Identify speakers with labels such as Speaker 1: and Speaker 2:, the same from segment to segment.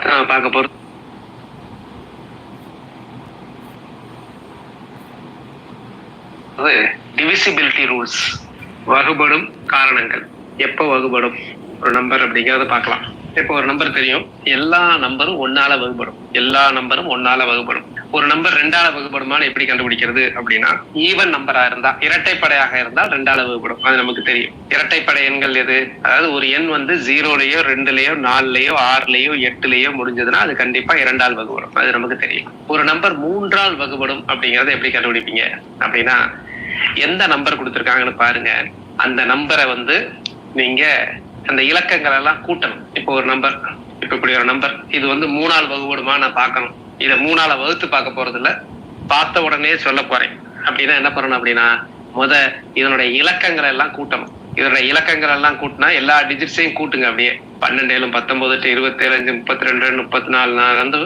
Speaker 1: அடுத்து நம்ம பார்க்க போறது டிவிசிபிலிட்டி ரூல்ஸ் வகுபடும் காரணங்கள். எப்போ வகுபடும்? ஒரு நம்பர் அப்படிங்கிறத பார்க்கலாம். இப்போ ஒரு நம்பர் தெரியும். எல்லா நம்பரும் ஒன்னால வகுபடும். எல்லா நம்பரும் ஒன்னால வகுபடும். ஒரு நம்பர் ரெண்டால வகுப்படுமான்னு எப்படி கண்டுபிடிக்கிறது அப்படின்னா ஈவன் நம்பரா இருந்தா இரட்டைப்படையாக இருந்தால் ரெண்டால வகுப்படும். அது நமக்கு தெரியும். இரட்டைப்படை எண்கள் எது? அதாவது ஒரு எண் வந்து ஜீரோலயோ ரெண்டுலயோ நாலுலயோ ஆறுலயோ எட்டுலயோ முடிஞ்சதுன்னா அது கண்டிப்பா இரண்டால் வகுப்படும். அது நமக்கு தெரியும். ஒரு நம்பர் மூன்றால் வகுப்படும் அப்படிங்கறத எப்படி கண்டுபிடிப்பீங்க? அப்படின்னா எந்த நம்பர் கொடுத்துருக்காங்கன்னு பாருங்க. அந்த நம்பரை வந்து நீங்க அந்த இலக்கங்கள் எல்லாம் கூட்டணும். இப்போ ஒரு நம்பர் இப்ப இப்படி ஒரு நம்பர் இது வந்து மூணால் வகுப்படுமா நான் பார்க்கணும். இதை மூணால வகுத்து பார்க்க போறது இல்ல பார்த்த உடனே சொல்ல போறேன். அப்படின்னா என்ன பண்ணணும் அப்படின்னா முத இதனுடைய இலக்கங்களை எல்லாம் கூட்டணும். இதனுடைய இலக்கங்கள் எல்லாம் கூட்டினா எல்லா டிஜிட்ஸையும் கூட்டுங்க அப்படியே. பன்னெண்டு ஏழும் பத்தொன்பது எட்டு இருபத்தி ஏழு அஞ்சு முப்பத்தி ரெண்டு முப்பத்தி நாலு நாள் வந்து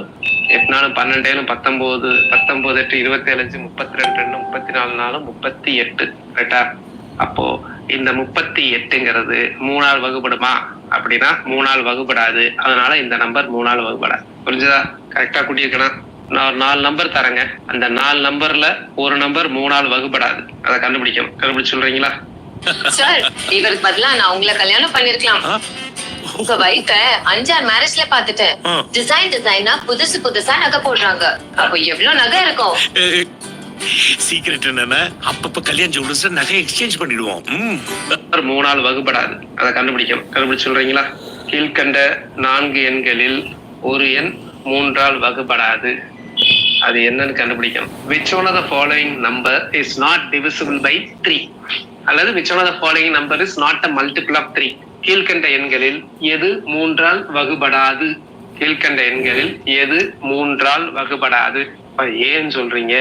Speaker 1: எட்டு நாளும் பன்னெண்டு ஏழும் பத்தொன்பது பத்தொன்பது எட்டு இருபத்தி ஏழு அஞ்சு முப்பத்தி ரெண்டு ரெண்டு முப்பத்தி நாலு நாளும் முப்பத்தி எட்டு. ரைட்டா அப்போ இந்த முப்பத்தி எட்டுங்கிறது மூணால் வகுப்படுமா அப்படின்னா மூணால் வகுப்படாது அதனால இந்த நம்பர் மூணால் வகுபடாது. புரிஞ்சுதா? கரெக்டா கூட்டியிருக்கணும். நான் ஒரு நாலு நம்பர் தரேங்க. அந்த நாலு நம்பர்ல ஒரு நம்பர் மூணால் வகுப்படாது அதை கண்டுபிடிக்கணும். கண்டுபிடிச்சு சொல்றீங்களா?
Speaker 2: சார் இவருக்கு பதிலா நான் உங்களை கல்யாணம் பண்ணிருக்கலாம்? உங்க வைஃப அஞ்சாறு மேரேஜ்ல பாத்துட்டேன். டிசைன் டிசைனா புதுசு புதுசா நகை போடுறாங்க. அப்போ எவ்வளவு நகை இருக்கும்?
Speaker 3: சீக்கிரட் என்னன்னா அப்பப்ப கல்யாண ஜுவல்ஸ் நகை எக்ஸ்சேஞ்ச் பண்ணிடுவோம். ம்.
Speaker 1: நம்பர் மூணால் வகுப்படாது அதை கண்டுபிடிக்கணும். கண்டுபிடிச்சு சொல்றீங்களா? கீழ்கண்ட நான்கு எண்களில் ஒரு எண் மூன்றால் வகுபடாது. அது என்னன்னு கண்டுபிடிக்கணும். Which one of the following number is not three அல்லது which one of the following number is three கீழ்கண்ட எண்களில் எது மூன்றால் வகுபடாது? கீழ்கண்ட எண்களில் எது மூன்றால் வகுபடாது? ஏன்னு சொல்றீங்க.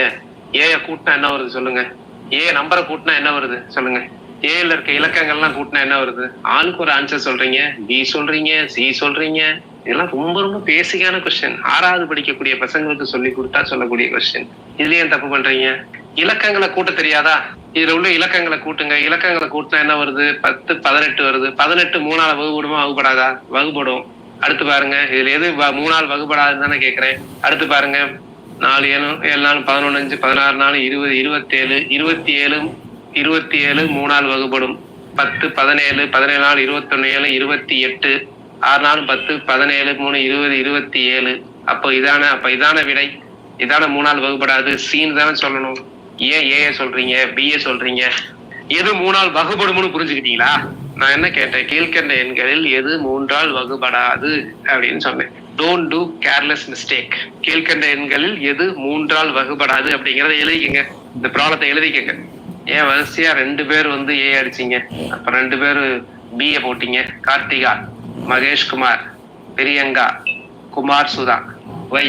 Speaker 1: ஏய கூட்டினா என்ன வருது சொல்லுங்க. ஏ நம்பரை கூட்டினா என்ன வருது சொல்லுங்க. ஏல இருக்க இலக்கங்கள்லாம் கூட்டினா என்ன வருது? ஆணுக்கு ஒரு ஆன்சர் சொல்றீங்க. பி சொல்றீங்க. சி சொல்றீங்க. இதெல்லாம் ரொம்ப ரொம்ப பேசிக்கான கொஸ்டின் ஆறாவது படிக்கக்கூடிய பசங்களுக்கு சொல்லி கொடுத்தா சொல்லக்கூடிய கொஸ்டின் இதுல ஏன் தப்பு பண்றீங்க? இலக்கங்களை கூட்ட தெரியாதா? இதுல உள்ள இலக்கங்களை கூட்டுங்க. இலக்கங்களை கூட்டினா என்ன வருது? பத்து பதினெட்டு வருது. பதினெட்டு மூணால வகுப்படுமா வகுப்படாதா வகுப்படும் அடுத்து பாருங்க. இதுல எது வ- வகுப்படாதுன்னு தானே கேக்குறேன். அடுத்து பாருங்க. நாலு ஏழு ஏழு நாலு பதினொன்று அஞ்சு பதினாறு நாலு இருபது இருபத்தேழு இருபத்தி ஏழு இருபத்தி ஏழு மூணால் வகுப்படும் பத்து பதினேழு பதினேழு நாள் இருபத்தொன்னு ஏழு இருபத்தி எட்டு. ஆறு நாலு பத்து பதினேழு மூணு இருபது இருபத்தி ஏழு. அப்போ இதான அப்ப இதான விடை. இதான மூணால் வகுப்படாது சீன் தானே சொல்லணும். ஏன் ஏ சொல்றீங்க பிஏ சொல்றீங்க. எது மூணால் வகுப்படும்னு புரிஞ்சுக்கிட்டீங்களா? நான் என்ன கேட்டேன்? கீழ்கண்ட எண்களில் எது மூன்றால் வகுபடாது அப்படின்னு சொன்னேன். டோன்ட் டூ கேர்லெஸ் மிஸ்டேக் கீழ்கண்ட எண்களில் எது மூன்றால் வகுப்படாது அப்படிங்கறத எழுதிக்கங்க. இந்த ப்ராப்ளத்தை எழுதிக்கங்க. ஏன் வரிசையா ரெண்டு பேர் வந்து ஏ அடிச்சிங்க. அப்ப ரெண்டு பேர் பிஏ போட்டீங்க. Karthika. Maheshkumar Priyanka Kumar Sudha. Why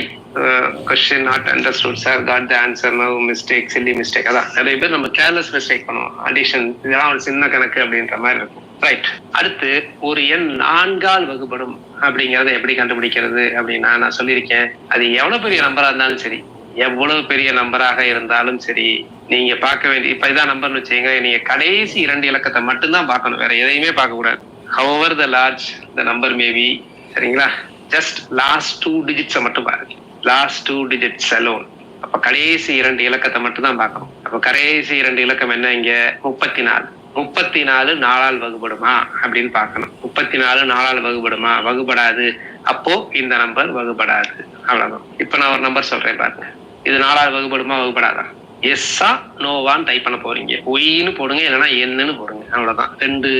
Speaker 1: question not understood sir got the answer no mistake silly mistake அதான் நிறைய பேர் நம்ம கேர்லெஸ் மிஸ்டேக் பண்ணுவோம். அடிஷன் இதெல்லாம் ஒரு சின்ன கணக்கு அப்படின்ற மாதிரி இருக்கும். ரைட் அடுத்து ஒரு எண் நான்கால் வகுப்படும் அப்படிங்கறத எப்படி கண்டுபிடிக்கிறது அப்படின்னா நான் சொல்லியிருக்கேன். அது எவ்வளவு பெரிய நம்பரா இருந்தாலும் சரி எவ்வளவு பெரிய நம்பராக இருந்தாலும் சரி நீங்க பார்க்க வேண்டிய இப்ப இதான் நம்பர்னு வச்சுங்க நீங்க கடைசி இரண்டு இலக்கத்தை மட்டும்தான் பார்க்கணும். வேற எதையுமே பார்க்க கூடாது however the large the number maybe சரிங்களா? ஜஸ்ட் லாஸ்ட் டூ டிஜிட்ஸை மட்டும் பாருங்க. லாஸ்ட் டூ டிஜிட்ஸ் அலோன் அப்போ கடைசி இரண்டு இலக்கத்தை மட்டும் தான் பார்க்கணும். அப்போ கடைசி இரண்டு இலக்கம் என்ன இங்கே? முப்பத்தி நாலு முப்பத்தி நாலு நாளால் வகுபடுமா? அப்படின்னு பார்க்கணும். முப்பத்தி நாலு நாளால் வகுபடுமா? வகுபடாது. அப்போ இந்த நம்பர் வகுபடாது. அவ்வளவுதான். இப்ப நான் ஒரு நம்பர் சொல்றேன் பாருங்க. இது நாலால் வகுபடுமா? வகுபடாதா? எஸ்ஸா நோவான்னு டைப் பண்ண போறீங்க. ஒய்ன்னு போடுங்க இல்லைன்னா என்னன்னு போடுங்க. அவ்வளவுதான். ரெண்டு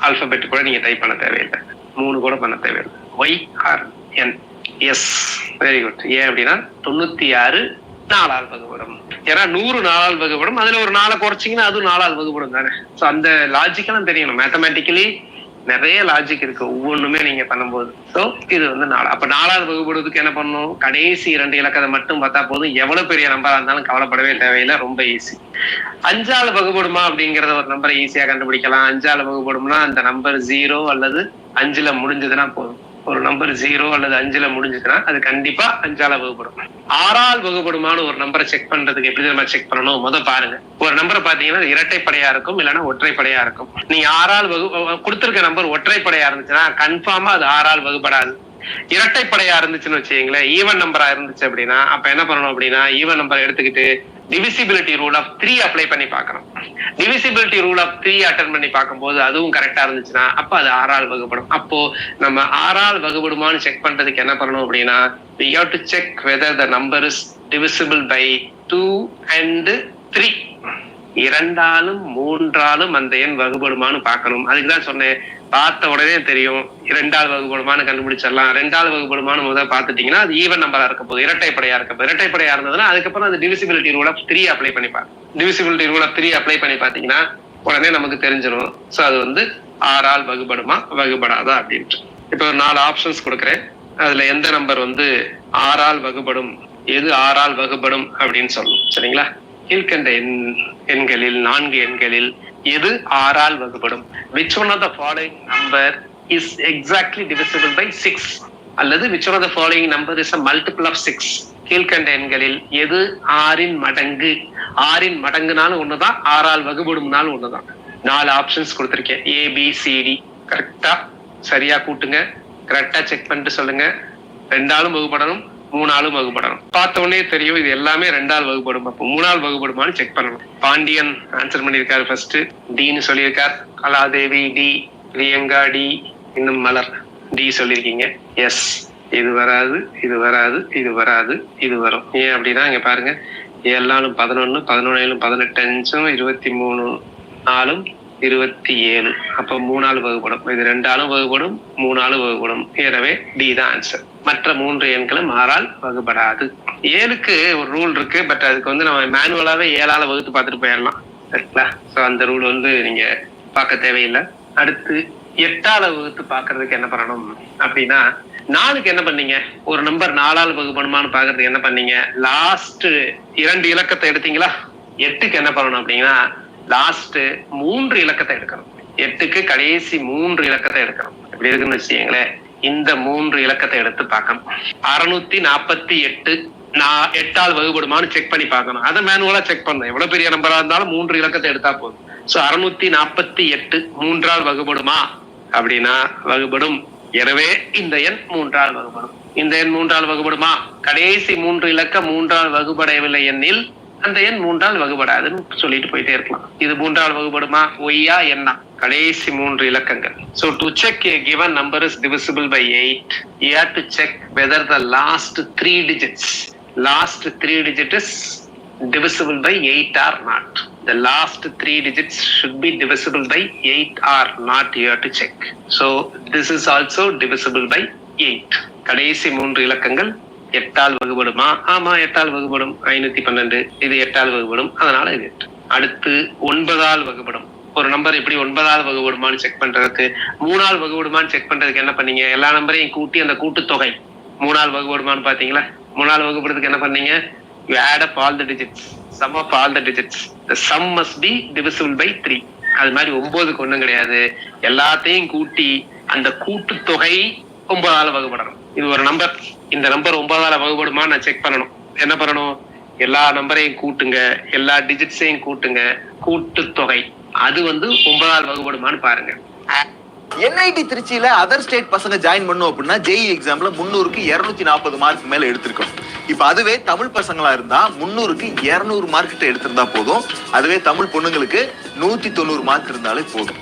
Speaker 1: ஆல்பபெட் கூட நீங்க டைப் பண்ண தேவையில்லை. மூணு கூட பண்ண தேவையில்லை. Y R N S very good ஏன் அப்படின்னா தொண்ணூத்தி ஆறு நாலால் வகுப்படும் ஏன்னா நூறு நாலால் வகுப்படும் அதுல ஒரு நாளை குறைச்சிங்கன்னா அதுவும் நாலால் வகுப்படும் தானே. ஸோ அந்த லாஜிக்கெல்லாம் தெரியணும். மேத்தமேட்டிக்கலி நிறைய லாஜிக் இருக்கு. ஒவ்வொன்றுமே நீங்க பண்ணும்போது. ஸோ இது வந்து நாலு அப்ப நாலாவது வகுப்படுவதுக்கு என்ன பண்ணணும்? கடைசி இரண்டு இலக்கத்தை மட்டும் பார்த்தா போதும். எவ்வளவு பெரிய நம்பரா இருந்தாலும் கவலைப்படவே தேவையில்லை. ரொம்ப ஈஸி அஞ்சாவது வகுப்படுமா அப்படிங்கறத ஒரு நம்பரை ஈஸியா கண்டுபிடிக்கலாம். அஞ்சாவது வகுப்படும்னா அந்த நம்பர் ஜீரோ அல்லது அஞ்சுல முடிஞ்சதுன்னா போதும். ஒரு நம்பர் ஜீரோ அல்லது அஞ்சுல முடிஞ்சதுன்னா அது கண்டிப்பா அஞ்சால வகுப்படும். ஆறால் வகுப்படுமான ஒரு நம்பரை செக் பண்றதுக்கு எப்படி நம்ம செக் பண்ணணும்? முத பாருங்க. ஒரு நம்பரை பாத்தீங்கன்னா இரட்டைப்படையா இருக்கும் இல்லைன்னா ஒற்றைப்படையா இருக்கும். நீங்க ஆறால் வகு கொடுத்துருக்க நம்பர் ஒற்றைப்படையா இருந்துச்சுன்னா கன்ஃபார்மா அது ஆறால் வகுப்படாது. இரட்டைப்படையா இருந்துச்சுன்னு வச்சுக்கீங்களேன் ஈவன் நம்பரா இருந்துச்சு அப்படின்னா அப்ப என்ன பண்ணணும் அப்படின்னா ஈவன் நம்பர் எடுத்துக்கிட்டு divisibility rule of three apply பண்ணி பார்க்கணும். Divisibility rule of three attend பண்ணி பார்க்கும்போது அதுவும் கரெக்டா இருந்துச்சுன்னா அப்ப அது ஆறால் வகுப்படும் அப்போ நம்ம ஆறால் வகுப்படுமான்னு செக் பண்றதுக்கு என்ன பண்ணணும் அப்படின்னா we have to check whether the number is divisible by two and three இரண்டாலும் மூன்றாலும் அந்த எண் வகுபடுமான்னு பார்க்கணும். அதுக்கு தான் சொன்னேன். பார்த்த உடனே தெரியும். இரண்டாவது வகுபடுமான்னு கண்டுபிடிச்சிடலாம். ரெண்டாவது வகுபடுமான்னு முதல் பார்த்துட்டீங்கன்னா அது ஈவன் நம்பரா இருக்க போகுது. இரட்டைப்படையா இருக்க போகுது. இரட்டைப்படையா இருந்ததுன்னா அதுக்கப்புறம் அது divisibility rule of three apply பண்ணி பாருங்க divisibility rule of three apply பண்ணி பார்த்தீங்கன்னா உடனே நமக்கு தெரிஞ்சிடும். ஸோ அது வந்து ஆறால் வகுபடுமா வகுபடாதா அப்படின்ட்டு. இப்போ ஒரு நாலு ஆப்ஷன்ஸ் கொடுக்குறேன். அதுல எந்த நம்பர் வந்து ஆறால் வகுபடும் எது ஆறால் வகுபடும் அப்படின்னு சொல்லணும் சரிங்களா? கீழ்கண்ட எண் எண்களில் நான்கு எண்களில் எது ஆறால் வகுப்படும் which one of the following number is exactly divisible by six அல்லது which one of the following number is a multiple of six கீழ்கண்ட எண்களில் எது ஆறின் மடங்கு? ஆறின் மடங்குனாலும் ஒண்ணுதான் ஆறால் வகுபடும்னாலும் ஒண்ணுதான். நாலு ஆப்ஷன்ஸ் கொடுத்துருக்கேன். ஏபிசிடி கரெக்டா சரியா கூட்டுங்க. கரெக்டா செக் பண்ணிட்டு சொல்லுங்க. ரெண்டாலும் வகுப்படணும் மூணாலும் வகுப்படணும். பார்த்த உடனே தெரியும் இது எல்லாமே ரெண்டால் வகுப்படும்? அப்போ மூணால் வகுப்படுமான்னு செக் பண்ணணும். பாண்டியன் ஆன்சர் பண்ணியிருக்காரு ஃபர்ஸ்ட் டின்னு சொல்லியிருக்கார். கலாதேவி டி பிரியங்கா டி இன்னும் மலர். டி சொல்லியிருக்கீங்க. எஸ் இது வராது இது வராது இது வராது இது வரும். ஏன் அப்படின்னா இங்க பாருங்க. ஏழாலும் பதினொன்று பதினொன்னு பதினெட்டு அஞ்சும் இருபத்தி மூணு நாலும் இருபத்தி ஏழு. அப்போ மூணாலும் வகுப்படும். இது ரெண்டாலும் வகுப்படும் மூணாலும் வகுப்படும். எனவே டி தான் ஆன்சர் மற்ற மூன்று எண்களும் ஆறால் வகுப்படாது ஏழுக்கு ஒரு ரூல் இருக்கு பட் அதுக்கு வந்து நம்ம மேனுவலாவே ஏழால வகுத்து பார்த்துட்டு போயிடலாம். சரிங்களா? ஸோ அந்த ரூல் வந்து நீங்க பார்க்க தேவையில்லை. அடுத்து எட்டால வகுத்து பாக்குறதுக்கு என்ன பண்ணணும்? அப்படின்னா நாலுக்கு என்ன பண்ணீங்க? ஒரு நம்பர் நாலால் வகுப்பணுமான்னு பார்க்கறதுக்கு என்ன பண்ணீங்க? லாஸ்ட் இரண்டு இலக்கத்தை எடுத்தீங்களா? எட்டுக்கு என்ன பண்ணணும் அப்படின்னா லாஸ்ட் மூன்று இலக்கத்தை எடுக்கணும். எட்டுக்கு கடைசி மூன்று இலக்கத்தை எடுக்கணும். எப்படி இருக்குன்னு வச்சுக்கீங்களேன். இந்த மூன்று இலக்கத்தை எடுத்து பார்க்கணும். அறுநூத்தி நாற்பத்தி எட்டு நான் எட்டால் வகுபடுமான்னு செக் பண்ணி பார்க்கணும். அதை மேனுவலா செக் பண்ணணும். எவ்வளவு பெரிய நம்பரா இருந்தாலும் மூன்று இலக்கத்தை எடுத்தா போதும். சோ அறுநூத்தி நாற்பத்தி எட்டு மூன்றால் வகுபடுமா? அப்படின்னா வகுபடும். எனவே இந்த எண் மூன்றால் வகுபடும். இந்த எண் மூன்றால் வகுபடுமா? கடைசி மூன்று இலக்க மூன்றால் வகுபடவில்லை எண்ணில் அந்த எண் மூன்றால் வகுபடாதுன்னு சொல்லிட்டு போயிட்டே இருக்கலாம் இது மூன்றால் வகுபடுமா ஒய்யா என்ன கடைசி மூன்று இலக்கங்கள் so to check a given number is divisible by eight you to check whether the last three digits last three digit is divisible by 8 or not. The last three digits should be divisible by 8 or not. You have to check. So this is also divisible by கடைசி மூன்று இலக்கங்கள் எட்டால் வகுபடுமா? ஆமா எட்டால் வகுபடும். ஐநூத்தி பன்னெண்டு. இது எட்டால் வகுபடும். அதனால இது எட்டு. அடுத்து ஒன்பதால் வகுபடும். ஒரு நம்பர் எப்படி ஒன்பதால் வகுபடுமான்னு செக் பண்றதுக்கு மூணால் வகுபடுமான்னு செக் பண்றதுக்கு என்ன பண்ணீங்க? எல்லா நம்பரையும் கூட்டி அந்த கூட்டுத்தொகை. மூணால் வகுபடுமான்னு பாத்தீங்களா? மூணால் வகுப்படுறதுக்கு என்ன பண்ணீங்க? You add up all the digits sum of all the digits the sum must be divisible by three அது மாதிரி ஒன்பதுக்கு ஒன்றும் கிடையாது. எல்லாத்தையும் கூட்டி அந்த கூட்டுத்தொகை ஒன்பதால வகுபடணும். இது ஒரு நம்பர் இந்த நம்பர் ஒன்பதால வகுபடுமா நான் செக் பண்ணணும். என்ன பண்ணணும்? எல்லா நம்பரையும் கூட்டுங்க. எல்லா டிஜிட்ஸையும் கூட்டுங்க. கூட்டுத்தொகை. அது வந்து ஒன்பதால் வகுபடுமான்னு பாருங்க.
Speaker 4: என்ஐடி திருச்சியில அதர் ஸ்டேட் பசங்க ஜாயின் பண்ணும் அப்படின்னா ஜேஇ எக்ஸாம்ல முந்நூறுக்கு இருநூத்தி நாற்பது மார்க் மேல எடுத்திருக்கணும். இப்ப அதுவே தமிழ் பசங்களா இருந்தா முன்னூறுக்கு இருநூறு மார்க் கிட்ட எடுத்திருந்தா போதும். அதுவே தமிழ் பொண்ணுங்களுக்கு நூத்தி தொண்ணூறு மார்க் இருந்தாலே போதும்.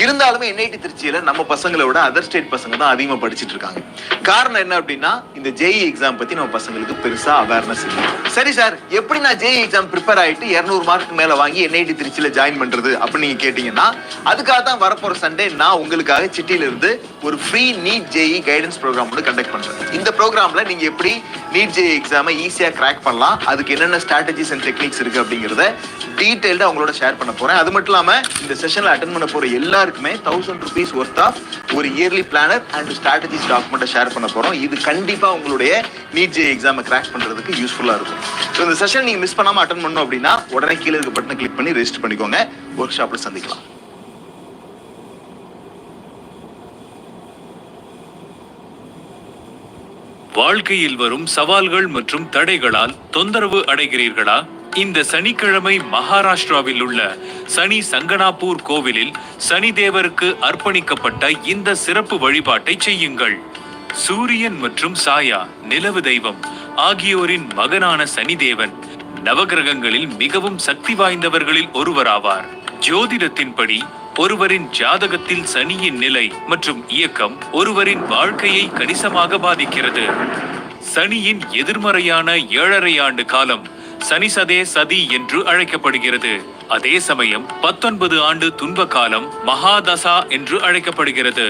Speaker 4: இருந்தாலுமே என்ஐடி திருச்சியில நம்ம பசங்களை விட அதர் ஸ்டேட் பசங்க தான் அதிகமா படிச்சிட்டு இருக்காங்க. காரணம் என்ன அப்படின்னா இந்த ஜேஇ எக்ஸாம் பத்தி நம்ம பசங்களுக்கு பெருசா அவேர்னஸ் இல்லை. சரி சார் எப்படி நான் ஜேஇ எக்ஸாம் ப்ரிப்பேர் ஆயிட்டு இருநூறு மார்க் மேல வாங்கி என்ஐடி திருச்சியில ஜாயின் பண்றது அப்படின்னு நீங்க கேட்டீங்கன்னா அதுக்காக தான் வரப்போற சண்டே நான் உங்களுக்கு உங்களுக்காக சிட்டியில இருந்து ஒரு free NEET JEE guidance program வந்து கண்டக்ட் பண்றேன். இந்த ப்ரோக்ராம்ல நீங்க எப்படி நீட் ஜேஇ எக்ஸாமை ஈஸியா கிராக் பண்ணலாம் அதுக்கு என்னென்ன ஸ்ட்ராட்டஜிஸ் அண்ட் டெக்னிக்ஸ் இருக்கு அப்படிங்கறத டீட்டெயில்டாக அவங்களோட ஷேர் பண்ண போறேன். அது மட்டும் இல்லாம இந்த செஷன்ல அட்டன் பண்ண போற எல்லாருக்குமே தௌசண்ட் ருபீஸ் ஒர்த் ஆஃப் ஒரு இயர்லி பிளானர் அண்ட் ஸ்ட்ராட்டஜிஸ் டாக்குமெண்ட்டை ஷேர் பண்ண போறோம். இது கண்டிப்பா உங்களுடைய நீட் ஜே எக்ஸாமை கிராக் பண்றதுக்கு யூஸ்ஃபுல்லா இருக்கும். ஸோ இந்த செஷன் நீங்க மிஸ் பண்ணாம அட்டன் பண்ணோம் அப்படின்னா உடனே கீழே இருக்க பட்டனை கிளிக் பண்ணி ரெஜிஸ்டர் பண்ணிக்கோங்க. ஒர்க் ஷாப்ல சந்திக்கலாம்.
Speaker 5: வாழ்க்கையில் வரும் சவால்கள் மற்றும் தடைகளால் தொந்தரவு அடைகிறீர்களா? இந்த சனிக்கிழமை மகாராஷ்டிராவில் உள்ள சனி சங்கனாபூர் கோவிலில் சனி தேவருக்கு அர்ப்பணிக்கப்பட்ட இந்த சிறப்பு வழிபாட்டை செய்யுங்கள். சூரியன் மற்றும் சாயா நிலவு தெய்வம் ஆகியோரின் மகனான சனிதேவன் நவகிரகங்களில் மிகவும் சக்தி வாய்ந்தவர்களில் ஒருவராவார். ஜோதிடத்தின்படி ஒருவரின் ஜாதகத்தில் சனியின் நிலை மற்றும் இயக்கம் ஒருவரின் வாழ்க்கையை கணிசமாக பாதிக்கிறது. சனியின் எதிர்மறையான ஏழரை ஆண்டு காலம் சனி சதே சதி என்று அழைக்கப்படுகிறது. அதே சமயம் பத்தொன்பது ஆண்டு துன்ப காலம் மகாதசா என்று அழைக்கப்படுகிறது.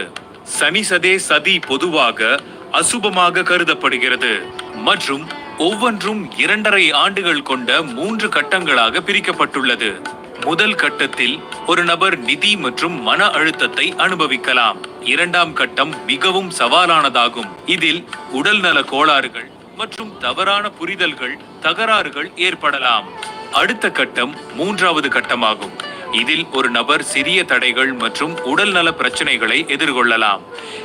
Speaker 5: சனி சதே சதி பொதுவாக அசுபமாக கருதப்படுகிறது. மற்றும் ஒவ்வொன்றும் இரண்டரை ஆண்டுகள் கொண்ட மூன்று கட்டங்களாக பிரிக்கப்பட்டுள்ளது. முதல் கட்டத்தில் ஒரு நபர் நிதி மற்றும் மன அழுத்தத்தை அனுபவிக்கலாம். இரண்டாம் கட்டம் மிகவும் சவாலானதாகும். இதில் உடல்நல கோளாறுகள் மற்றும் தவறான புரிதல்கள் தகராறுகள் ஏற்படலாம். அடுத்த கட்டம் மூன்றாவது கட்டமாகும். இதில் ஒரு நபர் சிறிய தடைகள் மற்றும் உடல்நல பிரச்சனைகளை எதிர்கொள்ளலாம்.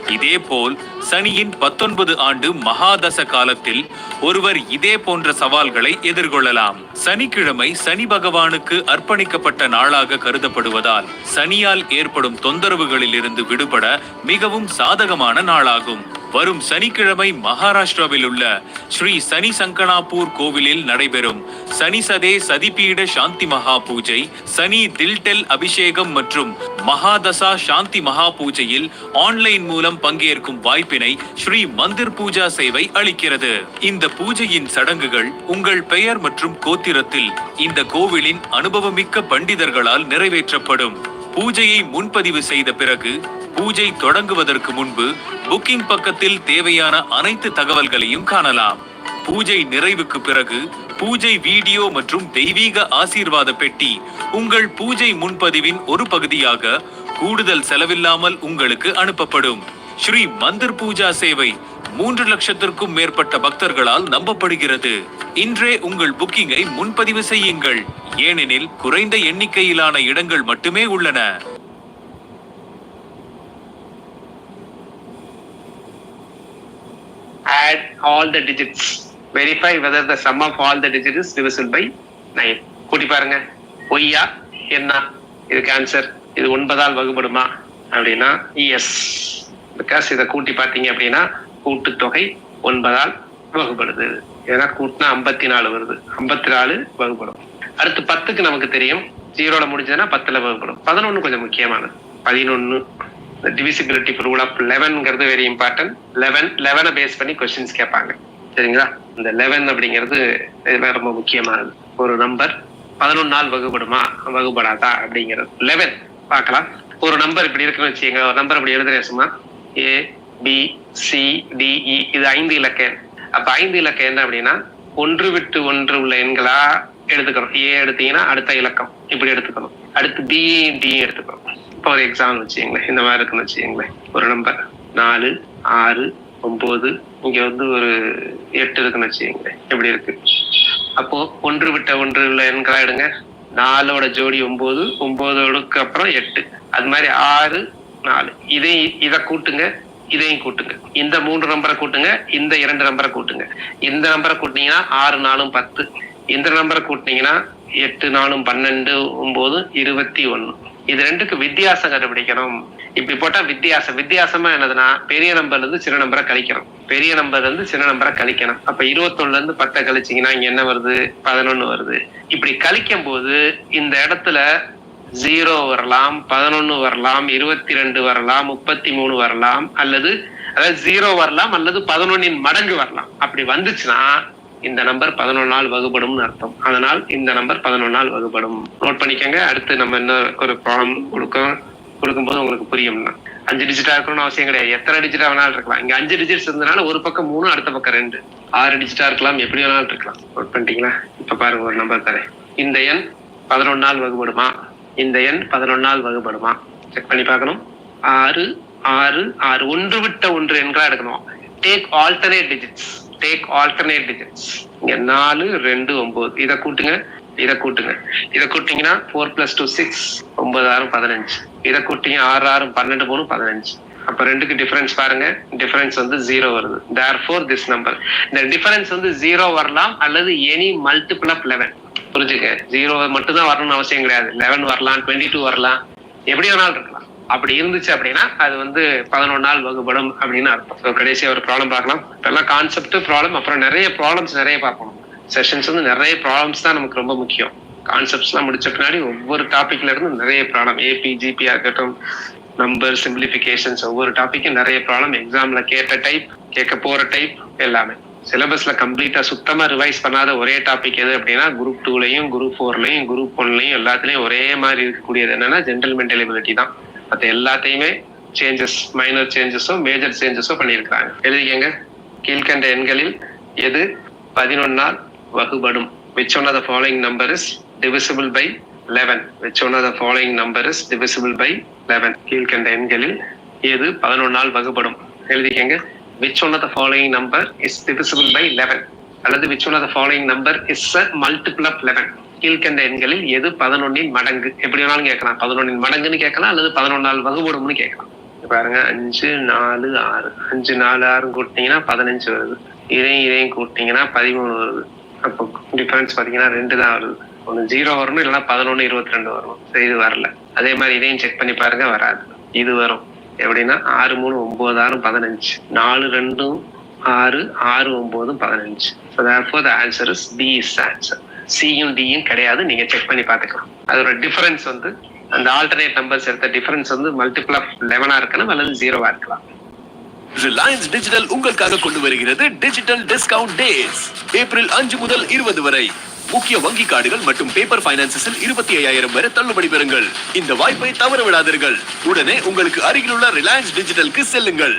Speaker 5: இதேபோல் சனியின் பத்தொன்பது ஆண்டு மகாதச காலத்தில் ஒருவர் இதே போன்ற சவால்களை எதிர்கொள்ளலாம். சனிக்கிழமை சனி பகவானுக்கு அர்ப்பணிக்கப்பட்ட நாளாக கருதப்படுவதால் சனியால் ஏற்படும் தொந்தரவுகளில் இருந்து விடுபட மிகவும் சாதகமான நாளாகும். வரும் சனிக்கிழமை மகாராஷ்டிராவில் உள்ள ஸ்ரீ சனி சங்கனாபூர் கோவிலில் நடைபெறும் சனி சதே சதிபீட சாந்தி மகா பூஜை சனி தில்டெல் அபிஷேகம் மற்றும் மகாதசா சாந்தி மகா பூஜையில் ஆன்லைன் மூலம் பங்கேற்கும் வாய்ப்பினை ஸ்ரீ மந்திர் பூஜா சேவை அளிக்கிறது. இந்த பூஜையின் சடங்குகள் உங்கள் பெயர் மற்றும் கோத்திரத்தில் இந்த கோவிலின் அனுபவமிக்க பண்டிதர்களால் நிறைவேற்றப்படும். பூஜையை முன்பதிவு செய்த பிறகு பூஜை தொடங்குவதற்கு முன்பு புக்கிங் பக்கத்தில் தேவையான அனைத்து தகவல்களையும் காணலாம். பூஜை நிறைவுக்கு பிறகு பூஜை வீடியோ மற்றும் தெய்வீக ஆசீர்வாத பெட்டி உங்கள் பூஜை முன்பதிவின் ஒரு பகுதியாக கூடுதல் செலவில்லாமல் உங்களுக்கு அனுப்பப்படும். ஸ்ரீ மந்திர் பூஜா சேவை மூன்று லட்சத்திற்கும் மேற்பட்ட பக்தர்களால் நம்பப்படுகிறது. இன்றே உங்கள் புக்கிங்கை முன்பதிவு செய்யுங்கள். ஏனெனில் குறைந்த எண்ணிக்கையிலான இடங்கள் மட்டுமே உள்ளன.
Speaker 1: Add all the digits. Verify whether the sum of all the digits is divisible by 9 கூட்டி பாருங்க. பொய்யா என்ன? இதுக்கு ஆன்சர் இது ஒன்பதால் வகுப்படுமா அப்படின்னா எஸ் பிகாஸ் இதை கூட்டி பார்த்தீங்க அப்படின்னா கூட்டுத்தொகை ஒன்பதால் வகுப்படுது ஏன்னா கூட்டினா ஐம்பத்தி நாலு வருது. ஐம்பத்தி நாலு வகுப்படும் அடுத்து பத்துக்கு நமக்கு தெரியும். ஜீரோல முடிஞ்சதுன்னா பத்துல வகுப்படும் பதினொன்று கொஞ்சம் முக்கியமானது. பதினொன்று டிவிசிபிலிட்டி ரூல் ஆஃப் லெவன்ங்கிறது வெரி இம்பார்ட்டன்ட் லெவன் லெவனை பேஸ் பண்ணி கொஸ்டின்ஸ் கேட்பாங்க. சரிங்களா? இந்த லெவன் அப்படிங்கிறது இதெல்லாம் ரொம்ப முக்கியமானது. ஒரு நம்பர் பதினொன்று நாள் வகுப்படுமா வகுப்படாதா அப்படிங்கிறது. லெவன் பார்க்கலாம். ஒரு நம்பர் இப்படி இருக்குன்னு வச்சுக்கோங்க. ஒரு நம்பர் இப்படி எழுதுறேன் சும்மா. ஏ பி சி டிஇ இது ஐந்து இலக்க. அப்ப ஐந்து இலக்க என்ன அப்படின்னா ஒன்று விட்டு ஒன்று உள்ள எண்களா எடுத்துக்கணும். ஏ எடுத்தீங்கன்னா அடுத்த இலக்கம். இப்படி எடுத்துக்கணும். அடுத்து பி டி எடுத்துக்கணும். இப்போ ஒரு எக்ஸாம்னு வச்சுக்கங்களேன். இந்த மாதிரி இருக்குன்னு வச்சுக்கங்களேன். ஒரு நம்பர் நாலு ஆறு ஒன்பது இங்க வந்து ஒரு எட்டு இருக்குன்னு வச்சுக்கங்களேன். எப்படி இருக்கு? அப்போ ஒன்று விட்ட ஒன்று உள்ள எண்களா எடுங்க. நாலோட ஜோடி ஒன்பது ஒன்பதோடுக்கு அப்புறம் எட்டு. அது மாதிரி ஆறு நாலு. இதை இதை கூட்டுங்க. இதையும் கூட்டுங்க. இந்த மூன்று நம்பரை கூட்டுங்க. இந்த இரண்டு நம்பரை கூட்டுங்க. இந்த நம்பரை கூட்டினீங்கன்னா ஆறு நாலும் பத்து. இந்த நம்பரை கூட்டினீங்கன்னா எட்டு நாலும் பன்னெண்டு ஒன்பது இருபத்தி ஒன்று. இது ரெண்டுக்கு வித்தியாசம் கண்டுபிடிக்கணும். இப்படி போட்டா வித்தியாசம். வித்தியாசமா என்னதுன்னா பெரிய நம்பர்ல இருந்து சின்ன நம்பரை கழிக்கணும். பெரிய நம்பர்ல இருந்து சின்ன நம்பரை கழிக்கணும். அப்ப இருபத்தொன்னுல இருந்து பத்தை கழிச்சீங்கன்னா இங்க என்ன வருது? பதினொன்னு வருது. இப்படி கழிக்கும் போது இந்த இடத்துல ஜீரோ வரலாம் பதினொன்னு வரலாம் இருபத்தி ரெண்டு வரலாம் முப்பத்தி மூணு வரலாம் அல்லது அதாவது ஜீரோ வரலாம் அல்லது பதினொன்னின் மடங்கு வரலாம். அப்படி வந்துச்சுன்னா இந்த நம்பர் பதினொன்று நாள் வகுப்படும்னு அர்த்தம். அதனால் இந்த நம்பர் பதினொன்று நாள் வகுப்படும் நோட் பண்ணிக்கோங்க. அடுத்து நம்ம என்ன ஒரு ப்ராப்ளம் கொடுக்கும் கொடுக்கும்போது உங்களுக்கு புரியும்னா. அஞ்சு டிஜிட்டா இருக்கணும்னு அவசியம் கிடையாது. எத்தனை டிஜிட்டா வேணாலும் இருக்கலாம். இங்க அஞ்சு டிஜிட்ஸ் இருந்தனால ஒரு பக்கம் மூணு அடுத்த பக்கம் ரெண்டு. ஆறு டிஜிட்டா இருக்கலாம். எப்படி வேணாலும் இருக்கலாம். நோட் பண்ணிட்டீங்களா? இப்ப பாருங்க ஒரு நம்பர் தரேன். இந்த எண் பதினொன்று நாள் வகுப்படுமா இந்த எண் பதினொன்று நாள் வகுப்படுமா செக் பண்ணி பார்க்கணும். ஆறு ஆறு ஆறு. ஒன்று விட்ட ஒன்று எண்களா எடுக்கணும். Take alternate digits take alternate digits இங்க நாலு ரெண்டு ஒன்பது. இதை கூட்டுங்க இதை கூட்டுங்க. இதை கூட்டிங்கன்னா ஃபோர் பிளஸ் டூ சிக்ஸ் ஒன்பது ஆறு பதினஞ்சு. இதை கூட்டிங்க ஆறு ஆறு பன்னெண்டு மூணு பதினஞ்சு. அப்ப ரெண்டுக்கு டிஃபரன்ஸ் பாருங்க. டிஃபரன்ஸ் வந்து ஜீரோ வருது. தேர் ஃபோர் திஸ் நம்பர் இந்த டிஃபரன்ஸ் வந்து ஜீரோ வரலாம் அல்லது எனி மல்டிபிள் ஆஃப் லெவன் புரிஞ்சுக்க? ஜீரோ மட்டும் தான் வரணும்னு அவசியம் கிடையாது. லெவன் வரலாம் டுவெண்ட்டி டூ வரலாம். எப்படி வேணாலும் இருக்கலாம் அப்படி இருந்துச்சு அப்படின்னா அது வந்து பதினொன்று நாள் வகுப்படும் அப்படின்னு அர்த்தம். கடைசியாக ஒரு ப்ராப்ளம் பார்க்கலாம். இப்பெல்லாம் கான்செப்ட் ப்ராப்ளம் அப்புறம் நிறைய ப்ராப்ளம்ஸ் நிறைய பார்க்கணும் செஷன்ஸ் வந்து நிறைய ப்ராப்ளம்ஸ் தான் நமக்கு ரொம்ப முக்கியம். கான்செப்ட்ஸ்லாம் முடிச்ச பின்னாடி ஒவ்வொரு டாப்பிக்ல இருந்து நிறைய ப்ராப்ளம் ஏபி ஜிபி இருக்கட்டும் நம்பர் சிம்பிளிஃபிகேஷன்ஸ் ஒவ்வொரு டாப்பிக்கும் நிறைய ப்ராப்ளம் எக்ஸாம்ல கேட்ட டைப் கேட்க போற டைப் எல்லாமே. சிலபஸ்ல கம்ப்ளீட்டா சுத்தமா ரிவைஸ் பண்ணாத ஒரே டாபிக் எது அப்படின்னா குரூப் டூலையும் குரூப் ஃபோர்லையும் குரூப் ஒன்லையும் எல்லாத்துலயும் ஒரே மாதிரி இருக்கக்கூடியது என்னன்னா ஜென்ரல் மென்டல் எபிலிட்டி தான். மற்ற எல்லாத்தையுமே சேஞ்சஸ் மைனர் சேஞ்சஸும் மேஜர் சேஞ்சஸும் பண்ணியிருக்கிறாங்க எழுதிக்கங்க கீழ்கண்ட எண்களில் எது பதினொன்னால் வகுபடும் which one of the following number is divisible by eleven which one of the following number is divisible by eleven கீழ்கண்ட எண்களில் எது பதினொன்னால் வகுபடும் எழுதிக்கங்க which one of the following number is divisible by eleven அல்லது which one of the following number is a multiple of eleven கீழ்கண்ட எண்களில் எது பதினொன்னின் மடங்கு? எப்படி வேணாலும் கேட்கலாம். பதினொன்னின் மடங்குன்னு கேட்கலாம் அல்லது பதினொன்னால் வகுபடும்னு கேட்கலாம். பாருங்க அஞ்சு நாலு ஆறு. அஞ்சு நாலு ஆறு கூட்டினீங்கன்னா பதினஞ்சு வருது. இதையும் இதையும் கூட்டினீங்கன்னா பதிமூணு வருது. அப்போ டிஃபரன்ஸ் பாத்தீங்கன்னா ரெண்டு தான் வருது. ஒன்று ஜீரோ வரணும் இல்லைன்னா பதினொன்று இருபத்தி ரெண்டு வரணும். சரி, இது வரல. அதே மாதிரி இதையும் செக் பண்ணி பாருங்க வராது. இது வரும். எப்படின்னா ஆறு மூணு ஒன்பது ஆறு பதினஞ்சு. நாலு ரெண்டும் ஆறு ஆறு ஒன்பதும் பதினஞ்சு. So therefore the answer is B is answer சியும் டியும் கிடையாது. நீங்க செக் பண்ணி பார்த்துக்கலாம் அதோட டிஃபரன்ஸ் வந்து அந்த ஆல்டர்னேட் நம்பர்ஸ் எடுத்த டிஃபரன்ஸ் வந்து மல்டிபிள் ஆஃப் லெவனா இருக்கணும் அல்லது ஜீரோவா இருக்கலாம்.
Speaker 6: ரிலையன்ஸ் டிஜிட்டல் உங்களுக்காக கொண்டு வருகிறது. டிஜிட்டல் டிஸ்கவுண்ட் டேஸ் ஏப்ரல் அஞ்சு முதல் இருபது வரை. முக்கிய வங்கி கார்டுகள் மற்றும் பேப்பர் பைனான்சஸில் இருபத்தி ஐயாயிரம் வரை தள்ளுபடி பெறுங்கள். இந்த வாய்ப்பை தவற விடாதீர்கள் உடனே உங்களுக்கு அருகிலுள்ள ரிலையன்ஸ் டிஜிட்டலுக்கு செல்லுங்கள்.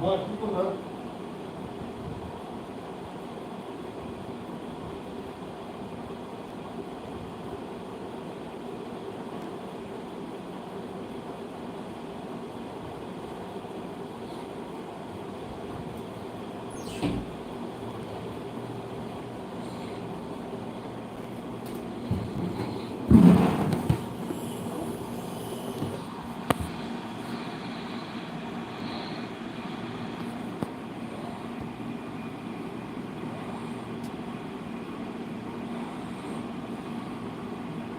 Speaker 7: Bom, aqui do